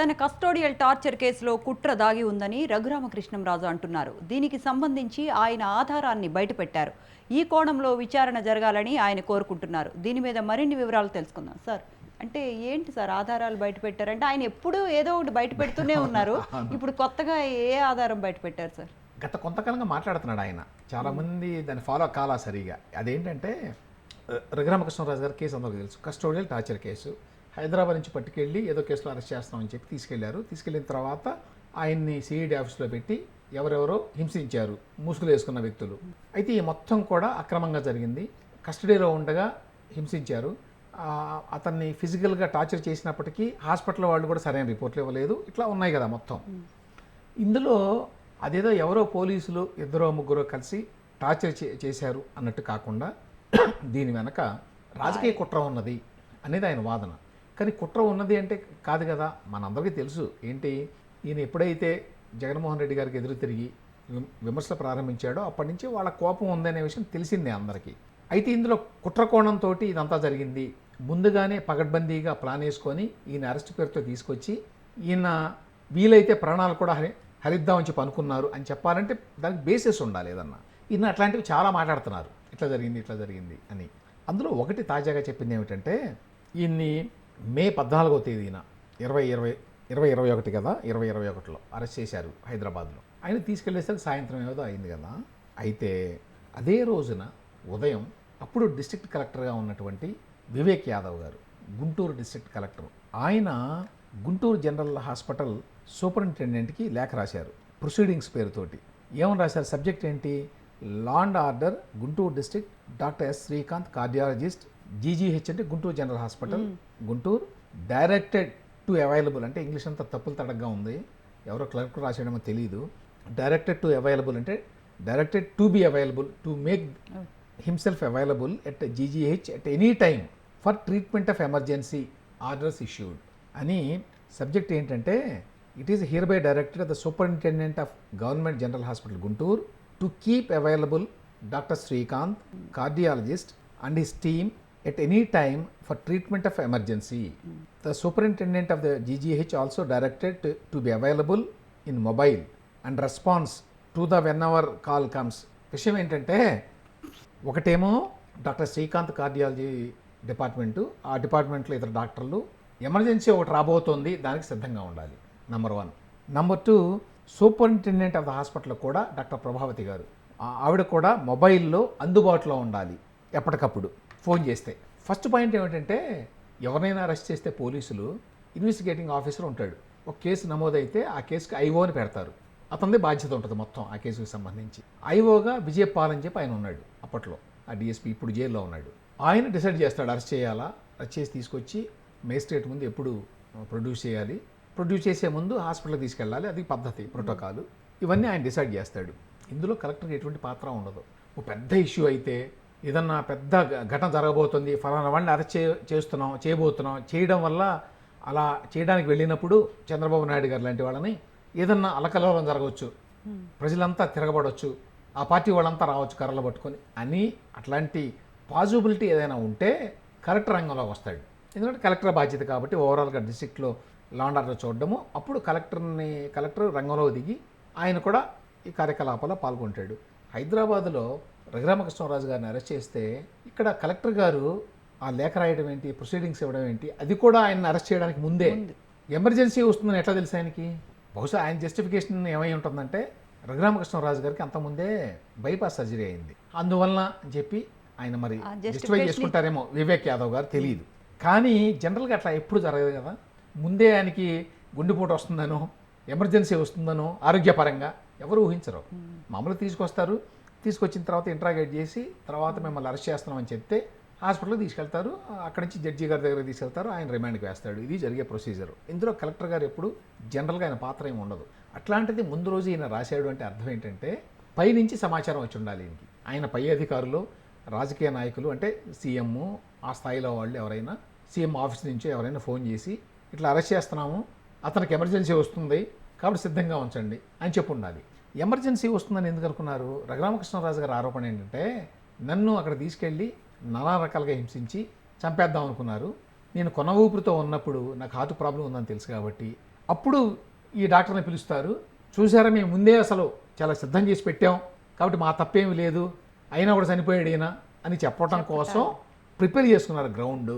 తన custodial torture కేసులో కుట్ర దాగి ఉందని రఘురామకృష్ణంరాజు అంటున్నారు. దీనికి సంబంధించి ఆయన ఆధారాన్ని బయటపెట్టారు. ఈ కోణంలో విచారణ జరగాలని ఆయన కోరుకుంటున్నారు. దీని మీద మరిన్ని వివరాలు తెలుసుకుందాం. సార్ అంటే ఏంటి సార్ ఆధారాలు బయటపెట్టారంటే ఆయన ఎప్పుడూ ఏదో ఒకటి బయట పెడుతూనే ఉన్నారు. ఇప్పుడు కొత్తగా ఏ ఆధారం బయటపెట్టారు సార్? గత కొంతకాలంగా మాట్లాడుతున్నాడు ఆయన. చాలామంది దాన్ని ఫాలో కాలా సరిగా. అదేంటంటే రఘురామకృష్ణరాజు గారి కేసు అందరికీ తెలుసు. Custodial torture case. హైదరాబాద్ నుంచి పట్టుకెళ్ళి ఏదో కేసులో అరెస్ట్ చేస్తామని చెప్పి తీసుకెళ్ళారు. తీసుకెళ్ళిన తర్వాత ఆయన్ని సిఐడి ఆఫీస్లో పెట్టి ఎవరెవరో హింసించారు. ముసుగులు వేసుకున్న వ్యక్తులు. అయితే ఈ మొత్తం కూడా అక్రమంగా జరిగింది. కస్టడీలో ఉండగా హింసించారు. అతన్ని ఫిజికల్గా టార్చర్ చేసినప్పటికీ హాస్పిటల్ వాళ్ళు కూడా సరైన రిపోర్ట్లు ఇవ్వలేదు. ఇట్లా ఉన్నాయి కదా మొత్తం. ఇందులో అదేదో ఎవరో పోలీసులు ఇద్దరో ముగ్గురో కలిసి టార్చర్ చే- చేశారు అన్నట్టు కాకుండా దీని వెనక రాజకీయ కుట్ర ఉన్నది అనేది ఆయన వాదన. కానీ కుట్ర ఉన్నది అంటే కాదు కదా. మనందరికీ తెలుసు. ఏంటి? ఈయన ఎప్పుడైతే జగన్మోహన్ రెడ్డి గారికి ఎదురు తిరిగి విమ- విమర్శలు ప్రారంభించాడో అప్పటి నుంచి వాళ్ళ కోపం ఉందనే విషయం తెలిసిందే అందరికీ. అయితే ఇందులో కుట్ర కోణంతో ఇదంతా జరిగింది. ముందుగానే పగడ్బందీగా ప్లాన్ వేసుకొని ఈయన అరెస్ట్ పేరుతో తీసుకొచ్చి ఈయన వీలైతే ప్రాణాలు కూడా హరి హరిద్దామని చెప్పి అనుకున్నారు అని చెప్పాలంటే దానికి బేసిస్ ఉండాలి ఏదన్నా. ఈయన అట్లాంటివి చాలా మాట్లాడుతున్నారు. ఇట్లా జరిగింది ఇట్లా జరిగింది అని. అందులో ఒకటి తాజాగా చెప్పింది ఏమిటంటే ఈయన్ని మే పద్నాలుగో తేదీన ఇరవై ఇరవై ఇరవై ఇరవై ఒకటి కదా ఇరవై ఇరవై ఒకటిలో అరెస్ట్ చేశారు హైదరాబాద్లో. ఆయన తీసుకెళ్ళేసరికి సాయంత్రం ఏదో అయింది కదా. అయితే అదే రోజున ఉదయం అప్పుడు డిస్ట్రిక్ట్ కలెక్టర్గా ఉన్నటువంటి వివేక్ యాదవ్ గారు గుంటూరు డిస్ట్రిక్ట్ కలెక్టర్. ఆయన గుంటూరు జనరల్ హాస్పిటల్ సూపరింటెండెంట్కి లేఖ రాశారు ప్రొసీడింగ్స్ పేరుతోటి. ఏమని రాశారు? సబ్జెక్ట్ ఏంటి? Land order Guntur district doctor S Srikanth cardiologist GGH అంటే Guntur general hospital. Guntur directed to available అంటే ఇంగ్లీష్ అంతా తప్పులు తడగ్గా ఉంది. ఎవరో క్లర్క్ రాసేయడమో తెలియదు డైరెక్టెడ్ టు అవైలబుల్ అంటే directed to be available to make himself available at GGH at any time. For treatment of emergency orders issued అని సబ్జెక్ట్ ఏంటంటే it is hereby directed the superintendent of government general hospital Guntur to keep available doctor Srikanth cardiologist and his team at any time for treatment of emergency the superintendent of the GGH also directed to be available in mobile and response to the when our call comes విషయం ఏంటంటే ఒకటేమో doctor Srikanth cardiology department ఆ డిపార్ట్మెంట్లో ఇతర డాక్టర్లు emergency ఒకటి రాబోతోంది దానికి సిద్ధంగా ఉండాలి. Number one number two superintendent of the hospital కూడా డాక్టర్ ప్రభావతి గారు. ఆ- ఆవిడ కూడా మొబైల్లో అందుబాటులో ఉండాలి ఎప్పటికప్పుడు. ఫోన్ చేస్తే. ఫస్ట్ పాయింట్ ఏమిటంటే ఎవరినైనా అరెస్ట్ చేస్తే పోలీసులు ఇన్వెస్టిగేటింగ్ ఆఫీసర్ ఉంటాడు. ఒక కేసు నమోదైతే ఆ కేసుకి ఐఓ అని పెడతారు. అతనిదే బాధ్యత ఉంటుంది మొత్తం ఆ కేసుకి సంబంధించి. ఐఓగా విజయపాల్ అని చెప్పి ఆయన ఉన్నాడు అప్పట్లో. ఆ డిఎస్పీ ఇప్పుడు జైల్లో ఉన్నాడు. ఆయన డిసైడ్ చేస్తాడు అరెస్ట్ చేయాలా? అరెస్ట్ చేసి తీసుకొచ్చి మేజిస్ట్రేట్ ముందు ఎప్పుడు ప్రొడ్యూస్ చేయాలి? ప్రొడ్యూస్ చేసే ముందు హాస్పిటల్కి తీసుకెళ్ళాలి? అది పద్ధతి ప్రోటోకాల్. ఇవన్నీ ఆయన డిసైడ్ చేస్తాడు. ఇందులో కలెక్టర్కి ఎటువంటి పాత్ర ఉండదు. ఒక పెద్ద ఇష్యూ అయితే ఏదన్నా పెద్ద ఘటన జరగబోతుంది ఫలానా వాళ్ళని అరెస్ట్ చే చేస్తున్నాం చేయబోతున్నాం చేయడం వల్ల అలా చేయడానికి వెళ్ళినప్పుడు చంద్రబాబు నాయుడు గారు లాంటి వాళ్ళని ఏదన్నా అలకలోలం జరగవచ్చు. ప్రజలంతా తిరగబడవచ్చు ఆ పార్టీ వాళ్ళంతా రావచ్చు కర్రలు పట్టుకొని. అని అట్లాంటి పాజిబిలిటీ ఏదైనా ఉంటే కలెక్టర్ రంగంలోకి వస్తాడు. ఎందుకంటే కలెక్టర్ బాధ్యత కాబట్టి ఓవరాల్గా డిస్ట్రిక్ట్లో లాండ్ ఆర్డర్ చూడడము. అప్పుడు కలెక్టర్ని కలెక్టర్ రంగంలో దిగి ఆయన కూడా ఈ కార్యకలాపాల్లో పాల్గొంటాడు. హైదరాబాద్లో రఘురామకృష్ణరాజు గారిని అరెస్ట్ చేస్తే ఇక్కడ కలెక్టర్ గారు ఆ లేఖ రాయడం ఏంటి ప్రొసీడింగ్స్ ఇవ్వడం ఏంటి అది కూడా ఆయన అరెస్ట్ చేయడానికి ముందే ఎమర్జెన్సీ వస్తుందని ఎట్లా తెలుసు ఆయనకి? బహుశా ఆయన జస్టిఫికేషన్ ఏమై ఉంటుందంటే రఘురామకృష్ణరాజు గారికి అంతకుముందే బైపాస్ సర్జరీ అయింది. అందువలన అని చెప్పి ఆయన మరి జస్టిఫై చేసుకుంటారేమో వివేక్ యాదవ్ గారు తెలియదు. కానీ జనరల్గా అట్లా ఎప్పుడు జరగదు కదా. ముందే ఆయనకి గుండెపోటు వస్తుందనో ఎమర్జెన్సీ వస్తుందనో ఆరోగ్యపరంగా ఎవరు ఊహించరు. మామూలు తీసుకొస్తారు. తీసుకొచ్చిన తర్వాత ఇంట్రాగేట్ చేసి తర్వాత మిమ్మల్ని అరెస్ట్ చేస్తున్నామని చెప్తే హాస్పిటల్కి తీసుకెళ్తారు. అక్కడి నుంచి జడ్జి గారి దగ్గర తీసుకెళ్తారు. ఆయన రిమాండ్కి వేస్తాడు. ఇది జరిగే ప్రొసీజర్. ఇందులో కలెక్టర్ గారు ఎప్పుడు జనరల్గా ఆయన పాత్ర ఏమి ఉండదు. అట్లాంటిది ముందు రోజు ఈయన రాశాడు అంటే అర్థం ఏంటంటే పైనుంచి సమాచారం వచ్చి ఉండాలి ఈయనకి. ఆయన పై అధికారులు రాజకీయ నాయకులు అంటే సీఎం ఆ స్థాయిలో వాళ్ళు ఎవరైనా సీఎం ఆఫీస్ నుంచి ఎవరైనా ఫోన్ చేసి ఇట్లా అరెస్ట్ చేస్తున్నాము అతనికి ఎమర్జెన్సీ వస్తుంది కాబట్టి సిద్ధంగా ఉంచండి అని చెప్పి ఉండాలి. ఎమర్జెన్సీ వస్తుందని ఎందుకు అనుకున్నారు? రఘురామకృష్ణరాజు గారి ఆరోపణ ఏంటంటే నన్ను అక్కడ తీసుకెళ్ళి నానా రకాలుగా హింసించి చంపేద్దాం అనుకున్నారు. నేను కొన ఊపిరితో ఉన్నప్పుడు నాకు హార్ట్ ప్రాబ్లం ఉందని తెలుసు కాబట్టి. అప్పుడు ఈ డాక్టర్ని పిలుస్తారు. చూసారా మేము ముందే అసలు చాలా సిద్ధం చేసి పెట్టాం. కాబట్టి మా తప్పేమీ లేదు. అయినా కూడా చనిపోయాడు ఈయన అని చెప్పడం కోసం ప్రిపేర్ చేసుకున్నారు గ్రౌండ్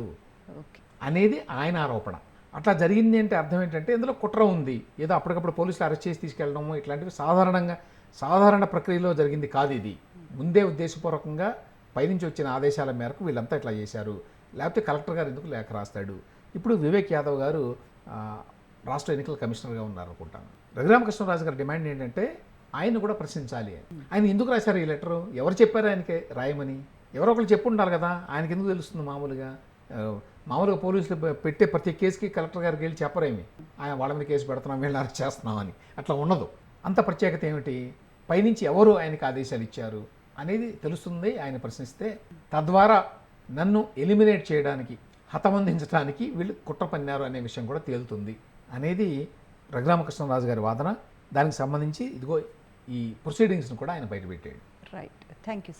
అనేది ఆయన ఆరోపణ. అట్లా జరిగింది అంటే అర్థం ఏంటంటే ఇందులో కుట్ర ఉంది. ఏదో అప్పటికప్పుడు పోలీసులు అరెస్ట్ చేసి తీసుకెళ్ళడము ఇట్లాంటివి సాధారణంగా సాధారణ ప్రక్రియలో జరిగింది కాదు ఇది. ముందే ఉద్దేశపూర్వకంగా పైనుంచి వచ్చిన ఆదేశాల మేరకు వీళ్ళంతా ఇట్లా చేశారు. లేకపోతే కలెక్టర్ గారు ఎందుకు లేఖ రాస్తాడు? ఇప్పుడు వివేక్ యాదవ్ గారు రాష్ట్ర ఎన్నికల కమిషనర్గా ఉన్నారు అనుకుంటాను రఘురామకృష్ణరాజు గారి డిమాండ్ ఏంటంటే ఆయన కూడా ప్రశ్నించాలి. అని ఆయన ఎందుకు రాశారు ఈ లెటరు? ఎవరు చెప్పారు ఆయనకి? రాయమని. ఎవరో ఒకరు చెప్పు ఉండాలి కదా. ఆయనకి ఎందుకు తెలుస్తుంది మామూలుగా? మామూలుగా పోలీసులు పెట్టే ప్రతి కేసుకి కలెక్టర్ గారికి వెళ్ళి చెప్పరేమి? ఆయన వాళ్ళ మీద కేసు పెడుతున్నాం వీళ్ళని అరెస్ట్ చేస్తున్నాం అని అట్లా ఉండదు. అంత ప్రత్యేకత ఏమిటి? పైనుంచి ఎవరు ఆయనకి ఆదేశాలు ఇచ్చారు అనేది తెలుస్తుంది. ఆయన ప్రశ్నిస్తే తద్వారా నన్ను ఎలిమినేట్ చేయడానికి హతమందించడానికి వీళ్ళు కుట్ర పన్నారు అనే విషయం కూడా తేలుతుంది. అనేది రఘురామకృష్ణరాజు గారి వాదన. దానికి సంబంధించి ఇదిగో ఈ ప్రొసీడింగ్స్ను కూడా ఆయన బయటపెట్టాడు రైట్ థ్యాంక్ యూ సార్